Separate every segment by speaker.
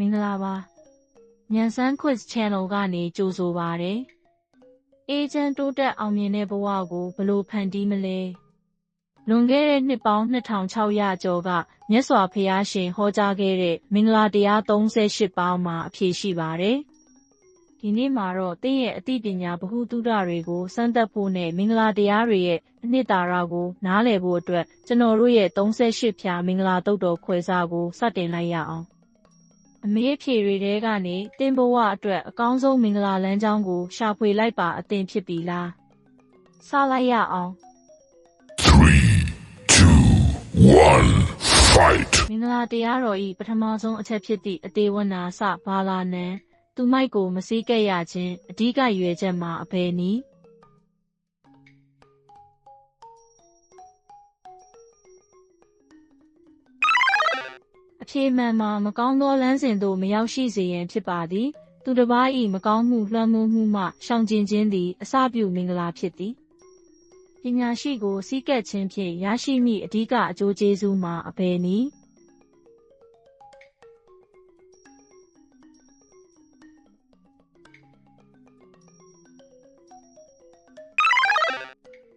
Speaker 1: မင်္ဂလာပါညံစမ်း quiz channel ကနေကြိုဆိုပါရယ်အေဂျင့်တိုးတက်အောင်မြင်တဲ့ဘဝကိုဘယ်လိုဖန်တီးမလဲလွန်ခဲ့တဲ့နှစ်ပေါင်း2600ကျော်ကမြတ်စွာဘုရားရှင်ဟောကြားခဲ့တဲ့မင်္ဂလာတရား38ပေါင်းမှာအဖြေရှိပါတယ်ဒီနေ့မှာတော့သင်ရဲ့အသိပညာဗဟုသုတတွေကိုစမ်းသပ်ဖို့နဲ့မင်္ဂလာတရားတွေရဲ့အနှစ်သာရကိုနားလည်ဖို့အတွက်ကျွန်တော်တို့ရဲ့38ဖြာမင်္ဂလာတုတ်တော်ခွဲစားကိုစတင်လိုက်ရအောင် အမေးဖြေတွေထဲကနေတင်ဘဝအတွက်အကောင်းဆုံးမင်္ဂလာလမ်းကြောင်းကို ရှာဖွေလိုက်ပါအသင်ဖြစ်ပြီလားစလိုက်ရအောင်
Speaker 2: Three, two, one, fight.
Speaker 1: မင်္ဂလာတရားတော်ဤပထမဆုံးအချက်ဖြစ်သည့်အသေးဝနာစဘာလာနံသူမိုက်ကိုမစည်းကဲ့ရခြင်းအဓိကရွယ်ချက်မှာအဘယ်နည်း ဖြေမှန်မှာမကောင်းသောလမ်းစဉ်သို့မရောက်ရှိစေရန်ဖြစ်ပါသည် သူတစ်ပါးဤမကောင်းမှုလွှမ်းမိုးမှုမှရှောင်ကျဉ်ခြင်းသည်အစပြုမင်္ဂလာဖြစ်သည်ပညာရှိကိုစည်းကပ်ခြင်းဖြင့်ရရှိမည့်အဓိကအကျိုးကျေးဇူးမှာအဘယ်နည်း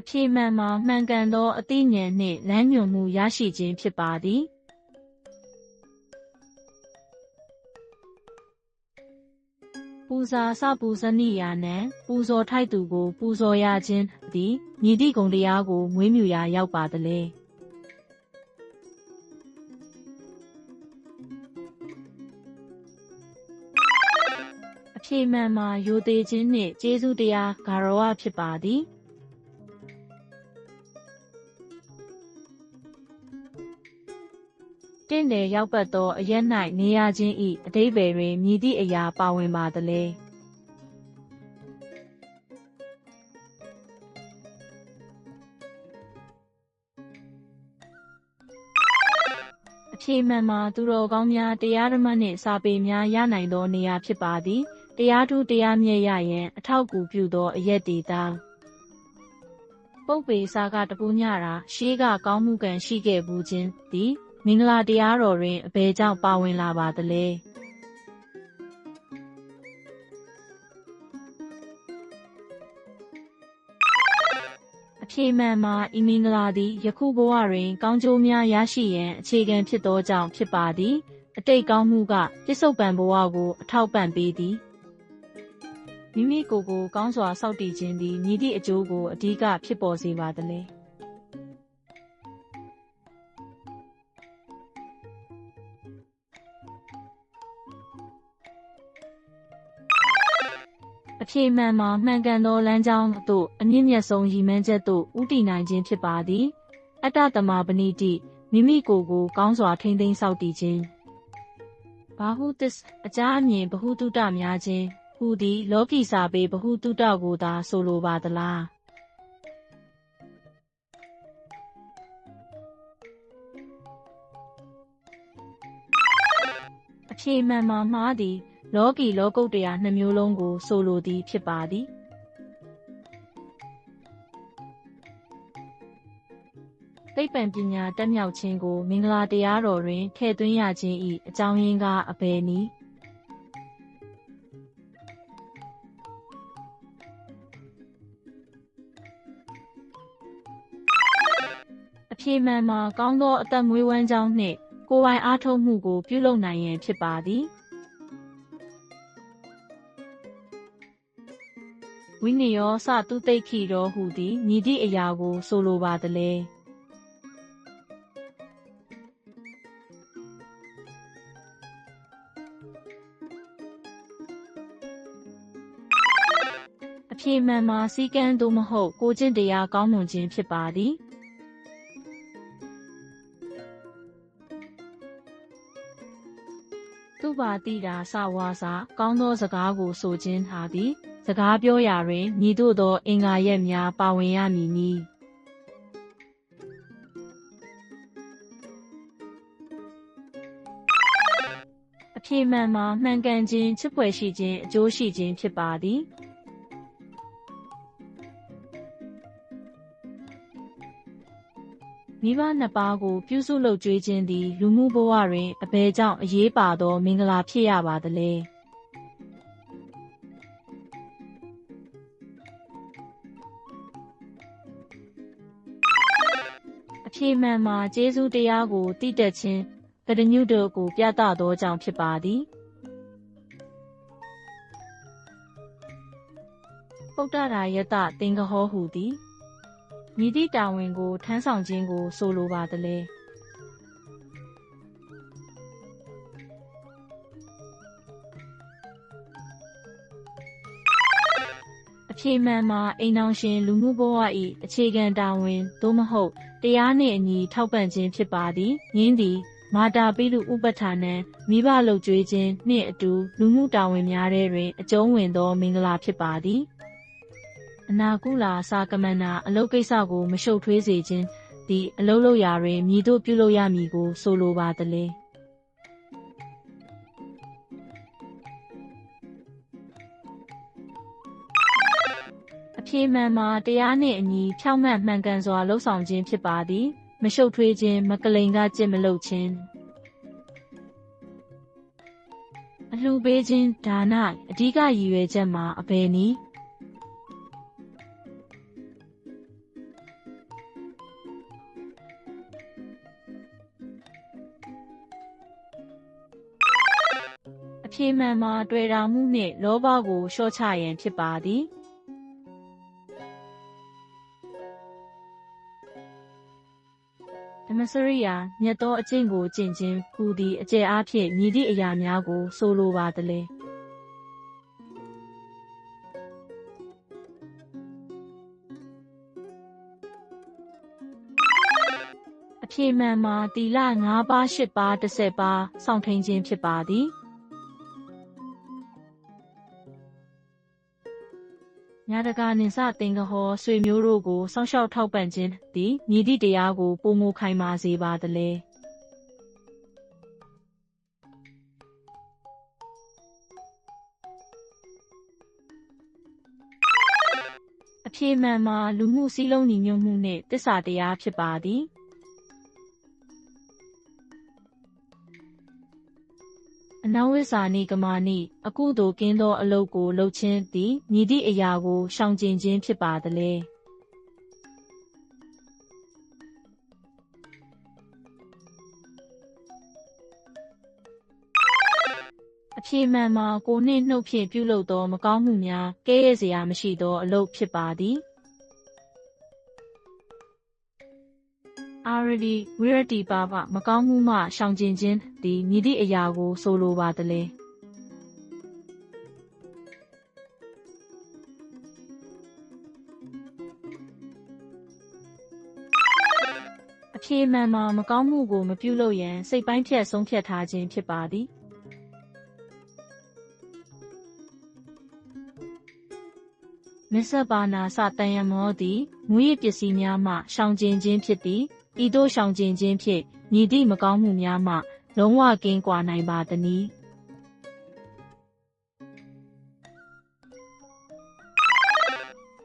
Speaker 1: အဖြေမှန်မှာမှန်ကန်သောအသိဉာဏ်နှင့်လမ်းညွှန်မှုရရှိခြင်းဖြစ်ပါသည် ပူဇာစပူဇနိယာနံပူဇော်ထိုက်သူကို ပူဇော်ရခြင်းသည်ညီတိဂုံတရားကိုမွေးမြူရာရောက်ပါသလဲအဖြေမှန်မှာယိုသေးခြင်းနှင့်ကျေးဇူးတရားဂါရဝဖြစ်ပါသည် င့်တယ်ရောက်ပတ်သောအရက်၌နေရခြင်းဤအတိဘယ်တွင်မြည်သည့်အရာပါဝင်ပါသလဲအဖြေမှန်မှာသူတော်ကောင်းများတရားဓမ္မနှင့်စာပေများရနိုင်သောနေရာဖြစ်ပါသည်တရားထူးတရားမြတ်ရရန်အထောက်အကူပြုသောအရက်ဒေတာပုပ်ပေစာကတပူးညတာရှေးကကောင်းမှုကံရှိခဲ့ဘူးခြင်းသည် မင်္ဂလာတရားတော်တွင်အဘယ်ကြောင့်ပါဝင်လာပါသလဲအဖြေမှန်မှာဤမင်္ဂလာသည်ယခုဘဝတွင် ကောင်းကျိုးများရရှိရန်အခြေခံဖြစ်သောကြောင့်ဖြစ်ပါသည် အတိတ်ကောင်းမှုကပြစ္ဆုတ်ပံဘဝကို အထောက်ပံ့ပေးသည်မိမိကိုယ်ကိုကောင်းစွာစောင့်တည်ခြင်းသည်ညီသည့်အကျိုးကိုအဓိကဖြစ်ပေါ်စေပါသလဲ အဖြေမှန်မှာမှန်ကန်သောလမ်းကြောင်းသို့အမြင့်မြတ်ဆုံးရည်မှန်းချက်သို့ဥတည်နိုင်ခြင်းဖြစ်ပါသည်အတ္တတမပဏိတိမိမိကိုယ်ကိုကောင်းစွာထိမ့်သိမ်းစောင့်တည်ခြင်းဘာဟုသစ္စအကြအမြင်ဘဟုတုတများခြင်းဟူသည် လောကီစာပေဘဟုတုတကိုသာဆိုလိုပါသလားအဖြေမှန်မှာမှားသည် လောကီလောကုတ္တရာနှစ်မျိုးလုံးကို ဆိုလိုသည်ဖြစ်ပါသည်သိပ္ပံပညာတက်မြောက်ခြင်းကိုမင်္ဂလာတရားတော်တွင်ထည့်သွင်းရခြင်း၏အကြောင်းရင်းကားအဘယ်နည်းအဖြေမှန်မှာကောင်းသောအသက်မွေးဝမ်းကြောင်းနှင့်ကိုယ်ပိုင်အားထုတ်မှုကိုပြုလုပ်နိုင်ရန်ဖြစ်ပါသည် ဝိနည်းရောစတုသိက္ခိရောဟူသည်ညီသည့်အရာကို ဆိုလိုပါသလဲအဖြေမှန်မှာစီကံသို့မဟုတ်ကိုကျင့်တရားကောင်းမွန်ခြင်းဖြစ်ပါသည် ပါတိတာစဝါစာကောင်းသောစကားကိုဆိုခြင်းဟာသည် စကားပြောရာတွင်ညီတို့သောအင်္ဂါရက်များပါဝင်ရမည်နီအဖြေမှန်မှာမှန်ကန်ခြင်းချစ်ဖွယ်ရှိခြင်းအကျိုးရှိခြင်းဖြစ်ပါသည် မိဘနှစ်ပါးကိုပြုစုလုပ်ကြွေးခြင်းသည် လူမှုဘဝတွင်အဘယ်ကြောင့်အရေးပါသော မင်္ဂလာဖြစ်ရပါသလဲအဖြေမှန်မှာကျေးဇူးတရားကိုတည်တက်ခြင်းကတညုတို့ကို ပြသသောကြောင့်ဖြစ်ပါသည်ပုဒ္ဒရာယတသင်္ကဟောဟူသည် မြည်သည့်တာဝန်ကို ထမ်းဆောင်ခြင်းကို ဆိုလိုပါသလဲအဖြေမှန်မှာအိမ်အောင်ရှင်လူမှုဘဝ၏အခြေခံတာဝန်သို့မဟုတ် တရားနှင့်အညီထောက်ပံ့ခြင်းဖြစ်ပါသည်ယင်းသည်မာတာပိလူဥပဋ္ဌာနံမိဘလုပ်ကြွေးခြင်းနှင့်အတူလူမှုတာဝန်များထဲတွင် အကျုံးဝင်သောမင်္ဂလာဖြစ်ပါသည် အနာကုလာစာကမန္နာအလုတ်ကိစ္စကို မရှုပ်ထွေးစေခြင်းဒီအလုတ်လို့ရာတွင်မြည်တို့ပြုလုပ်ရမည်ကိုဆိုလိုပါသလဲအဖြေမှန်မှာတရားနှင့်အညီဖြောင့်မတ်မှန်ကန်စွာလှုပ်ဆောင်ခြင်းဖြစ်ပါသည် မရှုပ်ထွေးခြင်းမကလိန်ကကြစ်မလုပ်ခြင်းအလှပေးခြင်းဒါနအဓိကရည်ရွယ်ချက်မှာအဘယ်နည်း အဖြေမှန်မှာတွေ့တာမှုနှင့်လောဘကိုလျှော့ချရန်ဖြစ်ပါသည်ဓမ္မစရိယာမြတ်သောအကျင့်ကိုကျင့်ခြင်းဟူသည်အကျယ်အားဖြင့်မြည်သည့်အရာများကို ဆိုလိုပါသလဲအဖြေမှန်မှာတီလ၅ပါး၈ပါး၁၀ပါးစောင့်ထိန်ခြင်းဖြစ်ပါသည် ညာတကာနိစသင်္ကဟောဆွေမျိုးတို့ကိုစောင့်ရှောက်ထောက်ပံ့ခြင်းသည်မြည်သည့်တရားကိုပုံမခိုင်မာစေပါသလဲအဖြေမှန်မှာလူမှုစည်းလုံးညီညွတ်မှုနှင့်တစ္ဆာတရားဖြစ်ပါသည် အနဝိဇ္ဇာနိကမာနိအကုသိုလ်ကင်းသောအလုပ်ကိုလုပ်ခြင်းသည်မြည်သည့်အရာကိုရှောင်ကျဉ်ခြင်းဖြစ်ပါသလဲအဖြေမှန်မှာကိုနှင့်နှုတ်ဖြင့်ပြုလုပ်သောမကောင်းမှုများကဲ့ရဲ့စရာမရှိသောအလုပ်ဖြစ်ပါသည် အာရဒီဝိရတိပါပမကောင်းမှုမှရှောင်ကျဉ်ခြင်းသည်မြည်သည့်အရာကို ဆိုလိုပါသလဲအဖြေမှန်မှာမကောင်းမှုကို မပြုလုပ်ရန် စိတ်ပိုင်းဖြတ်ဆုံးဖြတ်ထားခြင်းဖြစ်ပါသည်မစ္ဆပါနာစတန်ယမောသည်မူရစ်ပစ္စည်းများမှရှောင်ကျဉ်ခြင်းဖြစ်သည် ဤသို့ရှောင်ကျဉ်ခြင်းဖြင့်ညီသည့်မကောင်းမှုများမှ လုံးဝကင်းကွာနိုင်ပါသည်။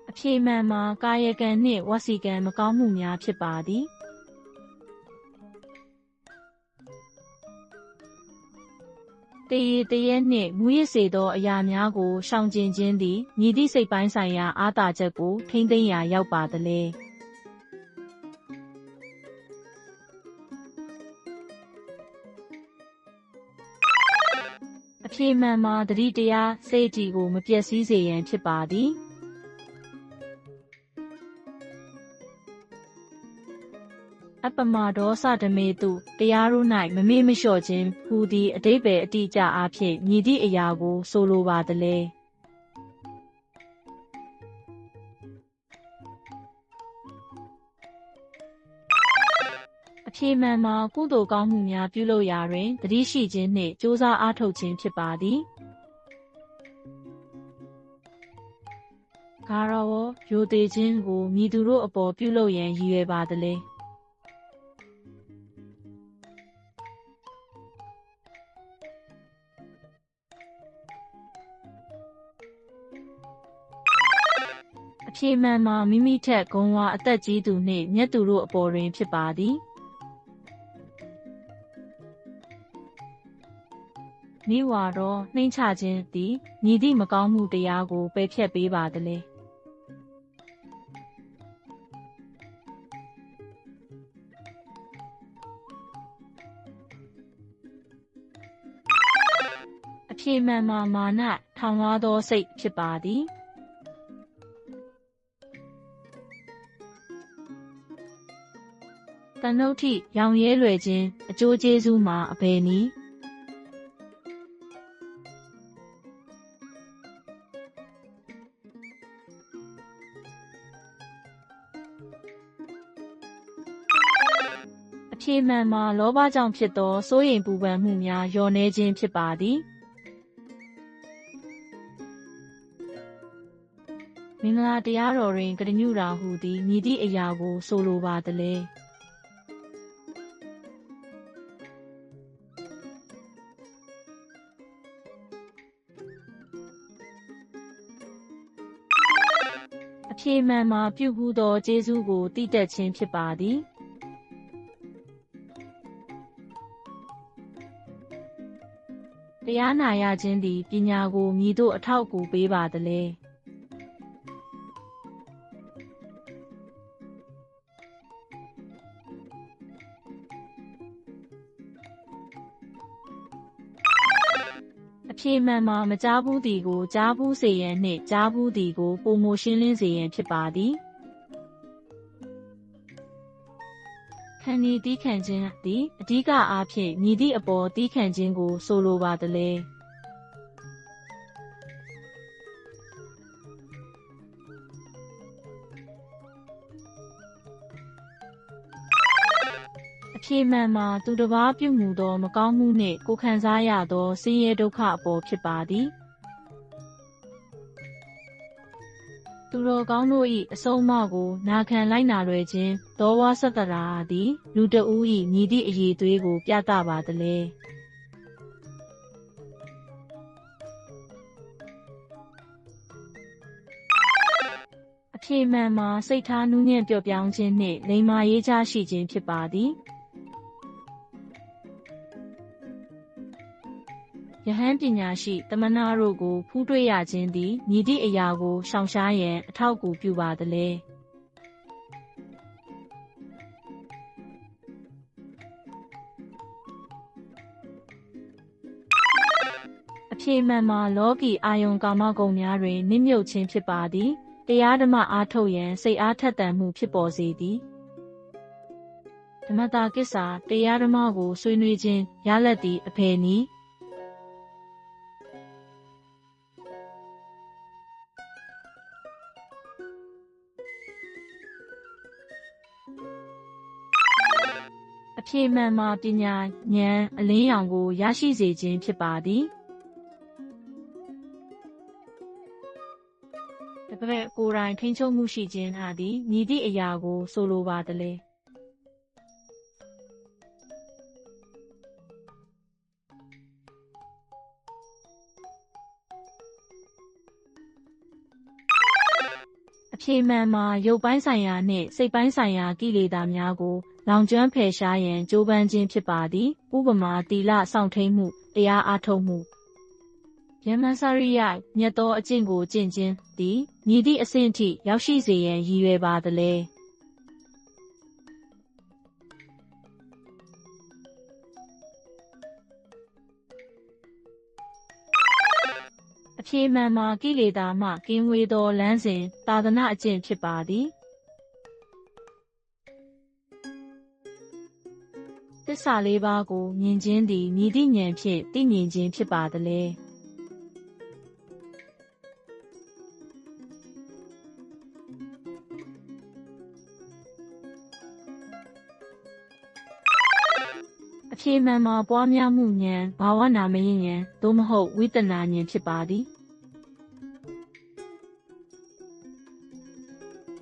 Speaker 1: အဖြေမှန်မှာကာယကံနှင့်ဝစီကံမကောင်းမှုများဖြစ်ပါသည်။တရေတရဲနှင့်မူရစ်စေသောအရာများကိုရှောင်ကျဉ်ခြင်းသည်မြည်သည့်စိတ်ပိုင်းဆိုင်ရာအားသာချက်ကိုထိမ့်သိမ်းရာရောက်ပါသလဲ အဖြေမှန်မှာတတိတရားစိတ်ကြည်ကိုမပြည့်စည်စေရန်ဖြစ်ပါသည်။အပမဒေါသဓမေတုတရားတို့၌မမေ့မလျှော့ခြင်းဟူသည်အတိပ္ပယ်အတိအကျအားဖြင့်မြည်သည့်အရာကိုဆိုလိုပါသလဲ အဖြေမှန်မှာကုသိုလ်ကောင်းမှုများပြုလုပ်ရာတွင်တတိရှိခြင်းနှင့်ကြိုးစားအားထုတ်ခြင်းဖြစ်ပါသည်ဂါရဝယိုသေးခြင်းကိုမြည်သူတို့အပေါ်ပြုလုပ်ရန်ရည်ရွယ်ပါသလဲ။အအဖြေမှန်မှာမိမိထက်ဂုံဝါအသက်ကြီးသူနှင့်မြတ်သူတို့အပေါ်တွင်ဖြစ်ပါသည် မိဝါတော့နှိမ့်ချခြင်းသည်ညီသည့်မကောင်းမှုတရားကိုပယ်ဖြတ်ပေးပါသလဲအဖြေမှန်မှာမာနထောင်လွှားသောစိတ်ဖြစ်ပါသည်တန်ုတ်ထိရောင်ရဲလွယ်ခြင်းအကျိုးကျေးဇူးမှာအဘယ်နည်း မှန်မှာလောဘကြောင့်ဖြစ်သောစိုးရိမ်ပူပန်မှုများလျော့နည်းခြင်းဖြစ်ပါသည်မင်္ဂလာတရားတော်တွင်ကတညုရာဟူသည်မြည်သည့်အရာကို ဆိုလိုပါသလဲအဖြေမှန်မှာပြုမှုသောကျေးဇူးကိုတည်တက်ခြင်းဖြစ်ပါသည် တရားနာရခြင်းသည်ပညာကိုမြည်သို့အထောက်အကူပေးပါသလဲအဖြေမှန်မှာမကြားဘူးသည်ကိုကြားဘူးစေရန်နှင့်ကြားဘူးသည်ကိုပုံမရှင်းလင်းစေရန်ဖြစ်ပါသည် ခန္ဒီတီးခံခြင်းသည်အဓိကအားဖြင့်မြည်သည့်အပေါ်တီးခံခြင်းကို ဆိုလိုပါသလဲအဖြေမှန်မှာသူတစ်ပါးပြုမှုသော မကောင်းမှုနှင့်ကိုယ်ခံစားရသောဆင်းရဲဒုက္ခအပေါ်ဖြစ်ပါသည် သူတော်ကောင်းတို့၏အဆုံးအမကိုနာခံလိုက်နာလွယ်ခြင်းသောဝါစတရာသည် လူတဦး၏မြည်သည့်အည်သွေးကို ပြသပါသလဲအဖြေမှန်မှာစိတ်ထားနူးညံ့ပျော့ပြောင်းခြင်းနှင့်လိမ္မာရေးချရှိခြင်းဖြစ်ပါသည် ယဟန်ပညာရှိတမနာတို့ကိုဖူးတွေ့ရခြင်းသည်မြည်သည့်အရာကိုရှောင်ရှားရန်အထောက်အကူပြုပါသလဲအဖြေမှန်မှာလောကီအာယုံကာမဂုဏ်များတွင်နစ်မြုပ်ခြင်းဖြစ်ပါသည်တရားဓမ္မအားထုတ်ရန်စိတ်အားထက်သန်မှုဖြစ်ပေါ်စေသည်ဓမ္မတာကိစ္စတရားဓမ္မကိုဆွေးနွေးခြင်းရလက်သည့်အဖေနည်း အဖြေမှန်မှာပညာဉာဏ်အလင်းရောင်ကိုရရှိစေခြင်းဖြစ်ပါသည်တပည့်ကိုယ်တိုင်ထိန်းချုပ်မှုရှိခြင်းဟာသည်မြည်သည့်အရာကို ဆိုလိုပါသလဲ ဖြေမှန်မှာ ရုပ်ပိုင်းဆိုင်ရာနှင့် စိတ်ပိုင်းဆိုင်ရာ ကိလေသာများကို လောင်ကျွမ်းဖယ်ရှားရန် ကြိုးပမ်းခြင်းဖြစ်ပါသည် ဥပမာတီလစောင့်ထိန်မှု တရားအားထုတ်မှု ယမန်စာရိယ မြတ်သောအကျင့်ကို ကျင့်ခြင်း သည်ညီသည့်အဆင့်ထိ ရောက်ရှိစေရန် ရည်ရွယ်ပါသလဲ ဖြေမှန်မှာကိလေသာမှကင်းဝေးသောလမ်းစဉ်သာသနာအကျင့်ဖြစ်ပါသည်သစ္စာလေးပါးကိုမြင်ခြင်းသည်မြည်သည့်ဉာဏ်ဖြင့်သိမြင်ခြင်းဖြစ်ပါသလဲအဖြေမှန်မှာပွားများမှုဉာဏ်ဘာဝနာမယဉာဏ်သို့မဟုတ်ဝိတ္တနာဉာဏ်ဖြစ်ပါသည်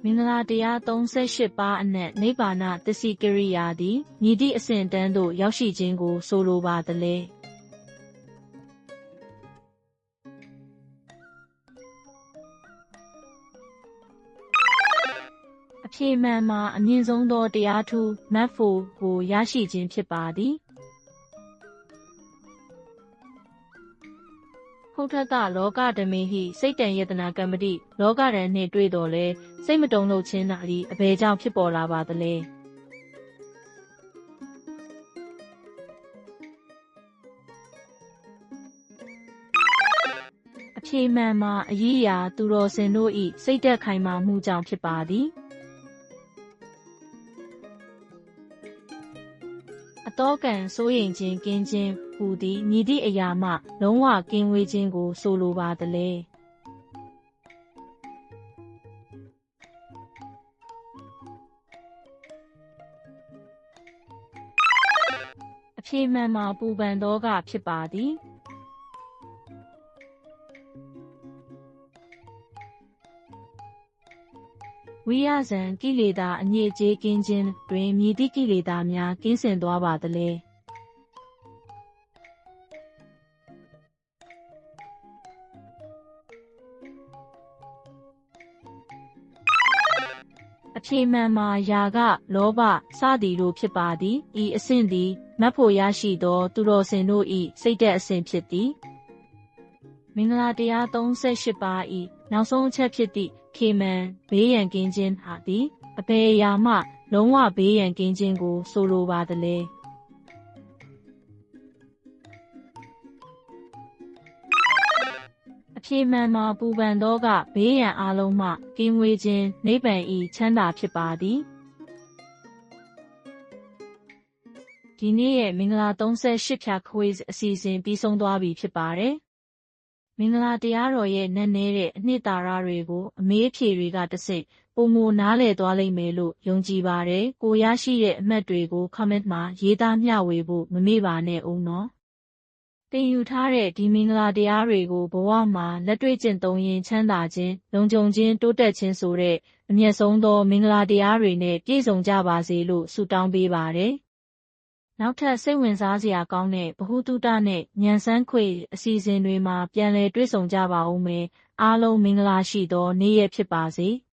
Speaker 1: မင်္ဂလာတရား38ပါးအနက်နိဗ္ဗာန်သစ္စည်းကရိယာသည်မြည်သည့်အစဉ်တန်းသို့ရောက်ရှိခြင်းကို ဆိုလိုပါသလဲအဖြေမှန်မှာအမြင့်ဆုံးသောတရားထူးမတ်ဖို့ကိုရရှိခြင်းဖြစ်ပါသည်ဟုတ်ထက်ကလောကဓမေဟိစိတ်တန်ယတနာကမ္မတိလောကရန်နှင့်တွေ့တော်လဲ စိတ်မတုံလို့ခြင်းသာသည်အဘယ်ကြောင့်ဖြစ်ပေါ်လာပါသလဲအဖြေမှန်မှာအရေးရာသူတော်စင်တို့ဤစိတ်သက်ခိုင်မာမှုကြောင့်ဖြစ်ပါသည်အတောကံစိုးရင်ခြင်းကင်းခြင်းဟူသည်မြည်သည့်အရာမှ လုံးဝကင်းဝေးခြင်းကို ဆိုလိုပါသလဲ အဖြေမှန်မှာပူပန်သောကဖြစ်ပါသည်ဝိယဇံကိလေသာအညစ်အကြေးကင်းခြင်းတွင်မြည်သည့်ကိလေသာများကင်းစင်သွားပါသလဲအဖြေမှန်မှာယာကလောဘစသည်တို့ဖြစ်ပါသည်ဤအဆင့်သည် မတ်ဖို့ရရှိသော သူတော်စင်တို့ဤစိတ်သက်အဆင့်ဖြစ်သည်မင်္ဂလာတရား38ပါးဤနောက်ဆုံးအချက်ဖြစ်သည့်ခေမန်ဘေးရန်ကင်းခြင်းဟာသည်အဘယ်အရာမှ လုံးဝဘေးရန်ကင်းခြင်းကို ဆိုလိုပါသလဲအဖြေမှန်မှာပူပန်သောကဘေးရန်အလုံးမှကင်းဝေးခြင်းနိဗ္ဗာန်ဤချမ်းသာဖြစ်ပါသည် ဒီနေ့ရဲ့မင်္ဂလာ38ဖြာ quiz အစီအစဉ်ပြီးဆုံးသွားပြီဖြစ်ပါတယ်မင်္ဂလာတရားတော်ရဲ့နက်နဲတဲ့အနှစ်သာရတွေကိုအမေးအဖြေတွေကတဆင့်ပုံမနားလည်သွားလိမ့်မယ်လို့ယုံကြည်ပါတယ်။ကိုရရှိတဲ့အမှတ်တွေကို comment မှာရေးသားမျှဝေဖို့မမေ့ပါနဲ့ဦးနော်။တင်ယူထားတဲ့ဒီမင်္ဂလာတရားတွေကိုဘဝမှာလက်တွေ့ကျင့်သုံးရင်ချမ်းသာခြင်း၊လုံခြုံခြင်းတိုးတက်ခြင်းဆိုတဲ့အမျက်ဆုံးသောမင်္ဂလာတရားတွေနဲ့ပြည့်စုံကြပါစေလို့ဆုတောင်းပေးပါတယ်။ နောက်ထပ်စိတ်ဝင်စားစရာကောင်းတဲ့ဗဟုသုတနဲ့ဉာဏ်စမ်းခွေအစီအစဉ်တွေမှာပြန်လည်တွေ့ဆုံကြပါဦးမယ်။အားလုံးမင်္ဂလာရှိသောနေ့ရက်ဖြစ်ပါစေ။